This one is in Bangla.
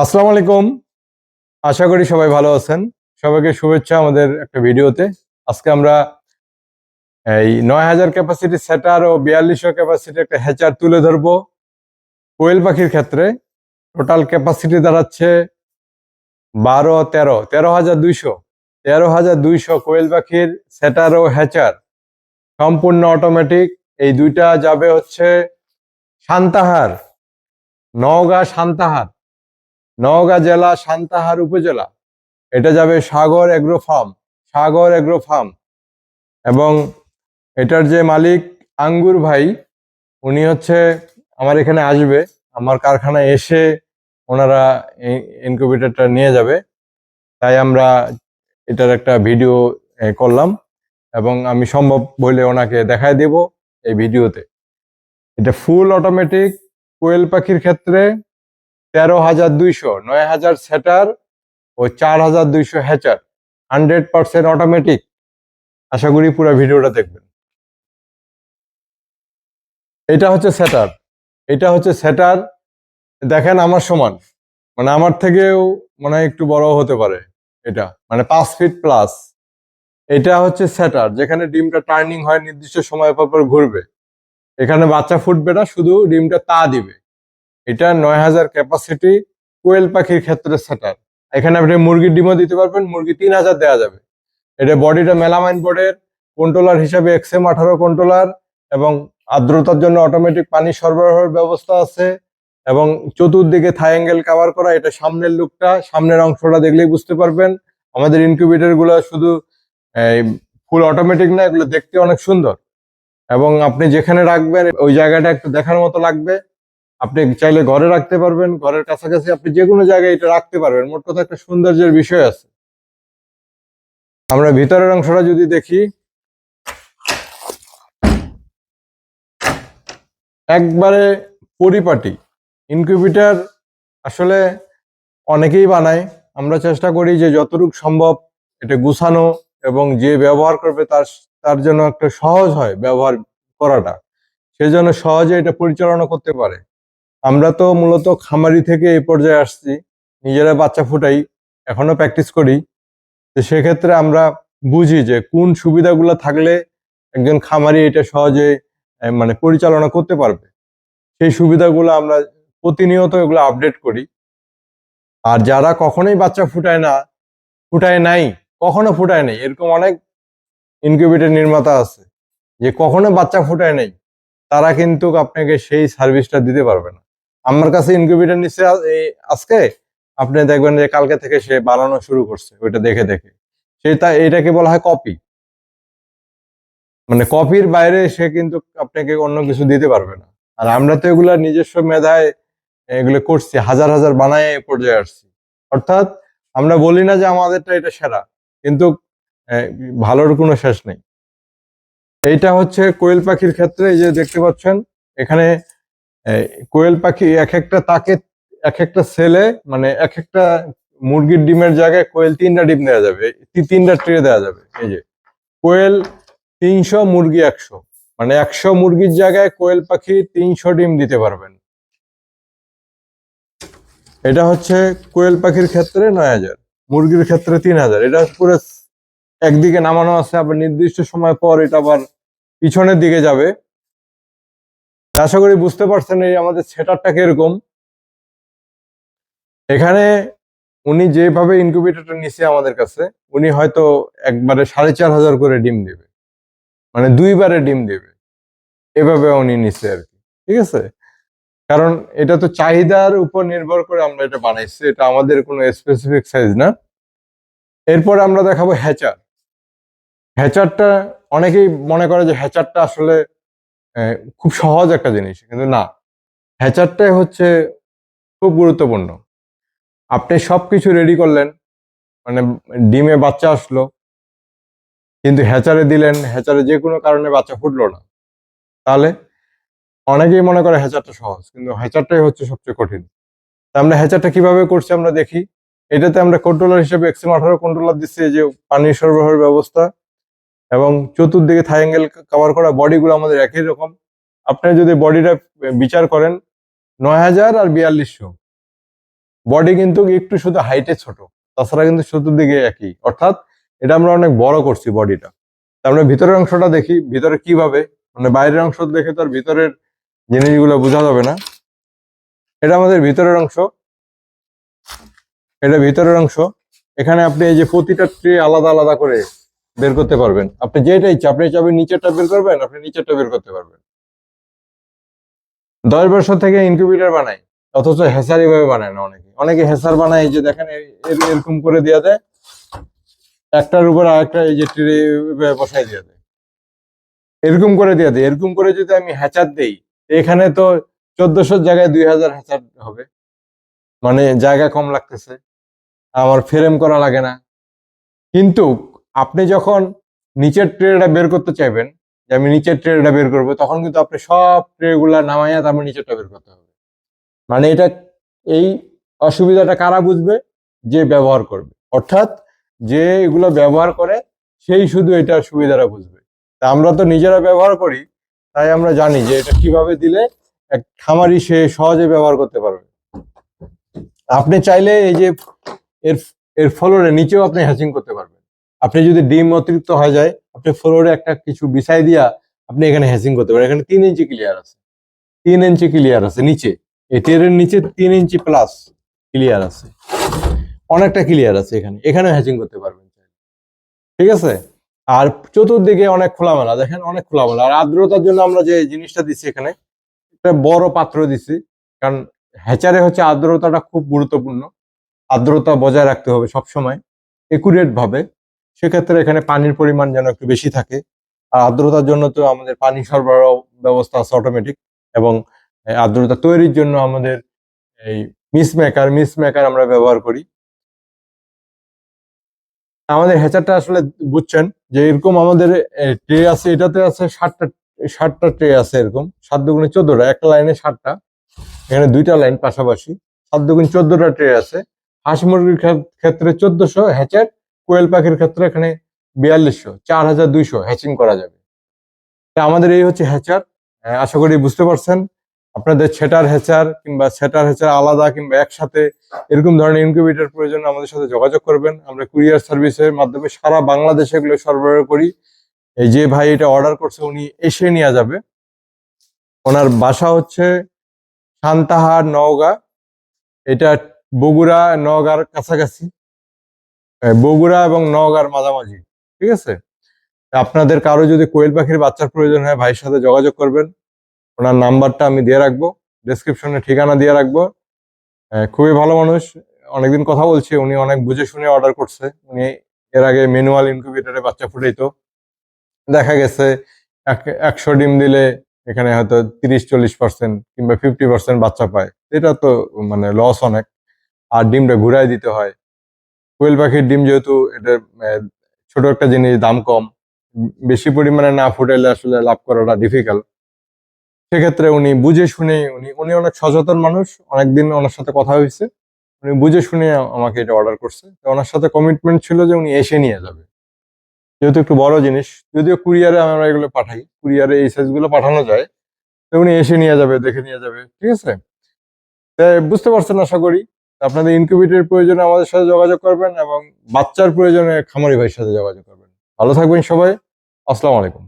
আসসালামু আলাইকুম। আশা করি সবাই ভালো আছেন। সবাইকে শুভেচ্ছা আমাদের একটা ভিডিওতে। আজকে আমরা এই নয় হাজার ক্যাপাসিটি সেটার ও বিয়াল্লিশশো ক্যাপাসিটি একটা হ্যাচার তুলে ধরবো কোয়েল পাখির ক্ষেত্রে। টোটাল ক্যাপাসিটি দাঁড়াচ্ছে বারো, তেরো তেরো হাজার দুইশো। তেরো হাজার দুইশো কোয়েল পাখির সেটার ও হ্যাচার সম্পূর্ণ অটোমেটিক এই দুইটা যাবে হচ্ছে সান্তাহার নওগাঁ সান্তাহার নওগাঁ জেলা, সান্তাহার উপজেলা। এটা যাবে Sagar agro farm Sagar agro farm এবং এটার যে মালিক আঙ্গুর ভাই, উনি হচ্ছে আমার এখানে আসবে, আমার কারখানায় এসে ওনারা ইনকিউবেটরটা নিয়ে যাবে। তাই আমরা এটার একটা ভিডিও করলাম এবং আমি সম্ভব বলে ওনাকে দেখায় দেব এই ভিডিওতে এটা ফুল অটোমেটিক কোয়েল পাখির ক্ষেত্রে তেরো হাজার দুইশো, নয় হাজার সেটার ও চার হাজার দুইশো হ্যাচার। Hundred percent automatic. আশা করি পুরো ভিডিওটা দেখবেন। এটা হচ্ছে সেটার। এটা হচ্ছে সেটার। দেখেন আমার সমান। মানে আমার থেকেও মনে একটু বড় হতে পারে এটা। মানে পাঁচ ফিট প্লাস এটা হচ্ছে সেটার। যেখানে ডিমটা টার্নিং হয়, নির্দিষ্ট সময় পর পর ঘুরবে। এখানে বাচ্চা ফুটবে না, শুধু ডিমটা তা দিবে। এটা নয় হাজার ক্যাপাসিটি কোয়েল পাখির ক্ষেত্রে সেটার এখানে আপনি মুরগির ডিমও দিতে পারবেন, মুরগি তিন হাজার দেওয়া যাবে। এটা বডিটা মেলামাইন বোর্ডের কন্ট্রোলার হিসাবে এক্সএম আঠারো কন্ট্রোলার এবং আর্দ্রতার জন্য অটোমেটিক পানি সরবরাহের ব্যবস্থা আছে এবং চতুর্দিকে থাই অ্যাঙ্গেল কাভার করা, এটা সামনের লুকটা সামনের অংশটা দেখলেই বুঝতে পারবেন। আমাদের ইনকিউবেটরগুলো শুধু ফুল অটোমেটিক না, এগুলো দেখতে অনেক সুন্দর। এবং আপনি যেখানে রাখবেন, ওই জায়গাটা একটু দেখার মতো লাগবে। আপনি চাইলে ঘরে রাখতে পারবেন, ঘরের কাছাকাছি আপনি যে কোনো জায়গায় এটা রাখতে পারবেন। মোট কথা একটা সৌন্দর্যের বিষয় আছে। আমরা ভিতরের অংশটা যদি দেখি, একবারে পরিপাটি। ইনকিউবেটর আসলে অনেকেই বানায়। আমরা চেষ্টা করি যে যতটুকু সম্ভব এটা গুছানো এবং যে ব্যবহার করবে তার তার জন্য একটা সহজ হয় ব্যবহার করাটা। সেজন্য সহজে এটা পরিচালনা করতে পারে। আমরা তো মূলত খামারি থেকে এই পর্যায়ে আসছি, নিজেরা বাচ্চা ফুটাই, এখনও প্র্যাকটিস করি। তো সেক্ষেত্রে আমরা বুঝি যে কোন সুবিধাগুলো থাকলে একজন খামারি এটা সহজে মানে পরিচালনা করতে পারবে। সেই সুবিধাগুলো আমরা প্রতিনিয়ত এগুলো আপডেট করি। আর যারা কখনোই বাচ্চা ফুটায় না, ফুটায় নাই, কখনো ফুটায় নাই, এরকম অনেক ইনকিউবেটর নির্মাতা আছে, যে কখনো বাচ্চা ফুটায় নাই, তারা কিন্তু আপনাকে সেই সার্ভিসটা দিতে পারবে না। আমার কাছে ইনকিউবেটর নিচ্ছে আজকে আপনি দেখবেন যে কালকে থেকে সে বানানো শুরু করছে, ওইটা দেখে দেখে। সে সেটা এটাকে বলা হয় কপি মানে কপির বাইরে সে কিন্তু আপনাকে অন্য কিছু দিতে পারবে না। আর আমরা তো এগুলা নিজস্ব মেধায় এগুলো করছি, হাজার হাজার বানায় এ পর্যায়ে আসছি। অর্থাৎ আমরা বলি না যে আমাদেরটা এটা সেরা, কিন্তু ভালোর কোনো শেষ নেই। এইটা হচ্ছে কোয়েল পাখির ক্ষেত্রে এই যে দেখতে পাচ্ছেন, এখানে কোয়েল পাখি এক একটা তাকে, এক একটা ছেলে মানে এক একটা মুরগির ডিমের জায়গায় কোয়েল তিনটা ডিম দেওয়া যাবে তিনটা ট্রে দেওয়া যাবে, এই যে। কোয়েল তিনশো, মুরগি একশো। মানে একশো মুরগির জায়গায় কোয়েল পাখি তিনশো ডিম দিতে পারবেন। এটা হচ্ছে কোয়েল পাখির ক্ষেত্রে নয় হাজার, মুরগির ক্ষেত্রে তিন হাজার। এটা পুরো একদিকে নামানো আছে, আবার নির্দিষ্ট সময় পর এটা আবার পিছনের দিকে যাবে। আশা করি বুঝতে পারছেন এই আমাদের সেটারটা কীরকম। এখানে উনি যেভাবে ইনকিউবেটরটা নিছে আমাদের কাছে, উনি হয়তো একবারে সাড়ে চার হাজার করে ডিম দেবে। মানে দুইবারে ডিম দেবে। এভাবে উনি নিছে আর কি, ঠিক আছে? কারণ এটা তো চাহিদার উপর নির্ভর করে আমরা এটা বানাইছি, এটা আমাদের কোনো স্পেসিফিক সাইজ না। এরপর আমরা দেখাবো হ্যাচার হ্যাচারটা অনেকেই মনে করে যে হ্যাচারটা আসলে খুব সহজ একটা জিনিস। কিন্তু না হ্যাচারটাই হচ্ছে খুব গুরুত্বপূর্ণ। আপনি সব কিছু রেডি করলেন মানে ডিমে বাচ্চা আসলো, কিন্তু হ্যাচারে দিলেন হ্যাচারে যে কোনো কারণে বাচ্চা ফুটলো না। তাহলে অনেকেই মনে করে হ্যাচারটা সহজ, কিন্তু হ্যাচারটাই হচ্ছে সবচেয়ে কঠিন। আমরা হ্যাচারটা কীভাবে করছি আমরা দেখি। এটাতে আমরা কন্ট্রোলার হিসেবে এক্সএম আঠারো কন্ট্রোলার দিচ্ছি যে পানি সরবরাহের ব্যবস্থা। এবং চতুর্দিকে থাই অ্যাঙ্গেল কভার করা বডিগুলো আমাদের একই রকম। আপনি যদি বডিটা বিচার করেন, নয় হাজার আর বিয়াল্লিশশো। বডি কিন্তু একটু শুধু হাইটে ছোট, তাছাড়া কিন্তু চতুর্দিকে একই। অর্থাৎ এটা আমরা অনেক বড় করছি বডিটা আমরা ভিতরের অংশটা দেখি, ভিতরে কীভাবে? মানে বাইরের অংশ দেখে তো আর ভিতরের জিনিসগুলো বোঝা যাবে না। এটা আমাদের ভিতরের অংশ। এটা ভিতরের অংশ। এখানে আপনি এই যে প্রতিটা ট্রে আলাদা আলাদা করে বের করতে পারবেন। আপনি যেটা ইচ্ছা, আপনি চাবেন নিচেরটা বের করবেন, আপনি নিচেরটা বের করতে পারবেন। দশ বছর থেকে ইনকিউবেটর বানায় অথচ হেসার এভাবে বানায় না অনেকে। অনেকে হেসার বানায়, এই যে দেখেন এরকম করে দেওয়া দেয়। একটার উপর আরেকটা এই যে ট্রে বসাই দেওয়া দেয় এরকম করে দেওয়া দেয়। এরকম করে যদি আমি হ্যাচার দেই, এখানে তো চোদ্দশোর জায়গায় দুই হাজার হ্যাচার হবে। মানে জায়গা কম লাগতেছে। আমার ফ্রেম করা লাগে না। কিন্তু আপনি যখন নিচের ট্রেটা বের করতে চাইবেন যে আমি নিচের ট্রেটা বের করব, তখন কিন্তু আপনি সব ট্রে গুলা নামাইয়া তারপর নিচেরটা বের করতে হবে। মানে এটা, এই অসুবিধাটা কারা বুঝবে? যে ব্যবহার করবে। অর্থাৎ যে এগুলো ব্যবহার করে, সেই শুধু এটার সুবিধাটা বুঝবে। তা আমরা তো নিজেরা ব্যবহার করি, তাই আমরা জানি যে এটা কীভাবে দিলে এক খামারি সে সহজে ব্যবহার করতে পারবে। আপনি চাইলে এই যে এর এর ফ্লোরে নিচেও আপনি হ্যাচিং করতে পারবেন। আপনি যদি ডিম অতিরিক্ত হয়ে যায়, আপনি ফ্লোরে একটা কিছু বিছাই দিয়া আপনি এখানে হ্যাচিং করতে পারেন। এখানে তিন ইঞ্চি ক্লিয়ার আছে। তিন ইঞ্চি ক্লিয়ার আছে নিচে। এই নিচে তিন ইঞ্চি প্লাস ক্লিয়ার আছে। অনেকটা ক্লিয়ার আছে এখানে। এখানে হ্যাচিং করতে পারবেন ঠিক আছে? আর চতুর্দিকে অনেক খোলামেলা। দেখেন, অনেক খোলামেলা। আর আর্দ্রতার জন্য আমরা যে জিনিসটা দিচ্ছি এখানে, একটা বড় পাত্র দিচ্ছি কারণ হ্যাচারে হচ্ছে আর্দ্রতাটা খুব গুরুত্বপূর্ণ। আর্দ্রতা বজায় রাখতে হবে সব সময় একুরেট ভাবে। সেক্ষেত্রে এখানে পানির পরিমাণ যেন একটু বেশি থাকে। আর আর্দ্রতার জন্য তো আমাদের পানি সরবরাহ ব্যবস্থা আছে অটোমেটিক এবং আর্দ্রতা তৈরির জন্য আমাদের এই মিস মেকার মিস মেকার আমরা ব্যবহার করি। আমাদের হ্যাচারটা আসলে বুঝছেন যে এরকম আমাদের ট্রে আছে, এটাতে আছে ষাটটা ষাটটা ট্রে আছে এরকম, সাত দুগুণে চোদ্দটা একটা লাইনে ষাটটা। এখানে দুইটা লাইন পাশাপাশি, সাত দুগুণ চোদ্দটা ট্রে আছে। হাঁস মুরগির ক্ষেত- ক্ষেত্রে চোদ্দশো হ্যাচার কোয়েল পাখির ক্ষেত্রে এখানে বিয়াল্লিশশো চার হাজার দুইশো হ্যাচিং করা যাবে। তা আমাদের এই হচ্ছে হ্যাচার আশা করি বুঝতে পারছেন। আপনাদের সেটার হ্যাচার কিংবা সেটার হ্যাচার আলাদা কিংবা একসাথে এরকম ধরনের ইনকিউবেটর প্রয়োজন, আমাদের সাথে যোগাযোগ করবেন। আমরা কুরিয়ার সার্ভিসের মাধ্যমে সারা বাংলাদেশে এগুলো সরবরাহ করি। এই যে ভাই এটা অর্ডার করছে, উনি এসে নিয়ে যাবে। ওনার বাসা হচ্ছে সান্তাহার নওগাঁ। এটা বগুড়া নওগাঁর কাছাকাছি। বগুড়া এবং নওগাঁর মাঝামাঝি, ঠিক আছে? আপনাদের কারও যদি কোয়েল পাখির বাচ্চার প্রয়োজন হয়, ভাইয়ের সাথে যোগাযোগ করবেন। ওনার নাম্বারটা আমি দিয়ে রাখব ডেসক্রিপশনে ঠিকানা দিয়ে রাখব। খুবই ভালো মানুষ, অনেকদিন কথা বলছি, উনি অনেক বুঝে শুনে অর্ডার করছে। উনি এর আগে ম্যানুয়াল ইনকিউবেটরে বাচ্চা ফুটাইতো। দেখা গেছে, এক- একশো ডিম দিলে এখানে হয়তো তিরিশ, চল্লিশ পার্সেন্ট কিংবা ফিফটি পার্সেন্ট বাচ্চা পায়। এটা তো মানে লস অনেক। আর ডিমটা ঘুরাই দিতে হয়। কোয়েল পাখির ডিম যেহেতু এটা ছোট একটা জিনিস, দাম কম, বেশি পরিমাণে না ফুটাইলে আসলে লাভ করাটা ডিফিকাল্ট সেক্ষেত্রে উনি বুঝে শুনে, উনি উনি অনেক সচেতন মানুষ, অনেকদিন ওনার সাথে কথা হয়েছে। উনি বুঝে শুনে আমাকে এটা অর্ডার করছে। তো ওনার সাথে কমিটমেন্ট ছিল যে উনি এসে নিয়ে যাবে। যেহেতু একটু বড় জিনিস, যদিও কুরিয়ারে আমরা এগুলো পাঠাই, কুরিয়ারে এই সাইজগুলো পাঠানো যায়, তো উনি এসে নিয়ে যাবে, দেখে নিয়ে যাবে, ঠিক আছে? বুঝতে পারছেন আশা করি? আপনাদের ইনকিউবেটরের প্রয়োজনে আমাদের সাথে যোগাযোগ করবেন এবং বাচ্চার প্রয়োজনে খামারি ভাইয়ের সাথে যোগাযোগ করবেন। ভালো থাকবেন সবাই। আসসালামু আলাইকুম।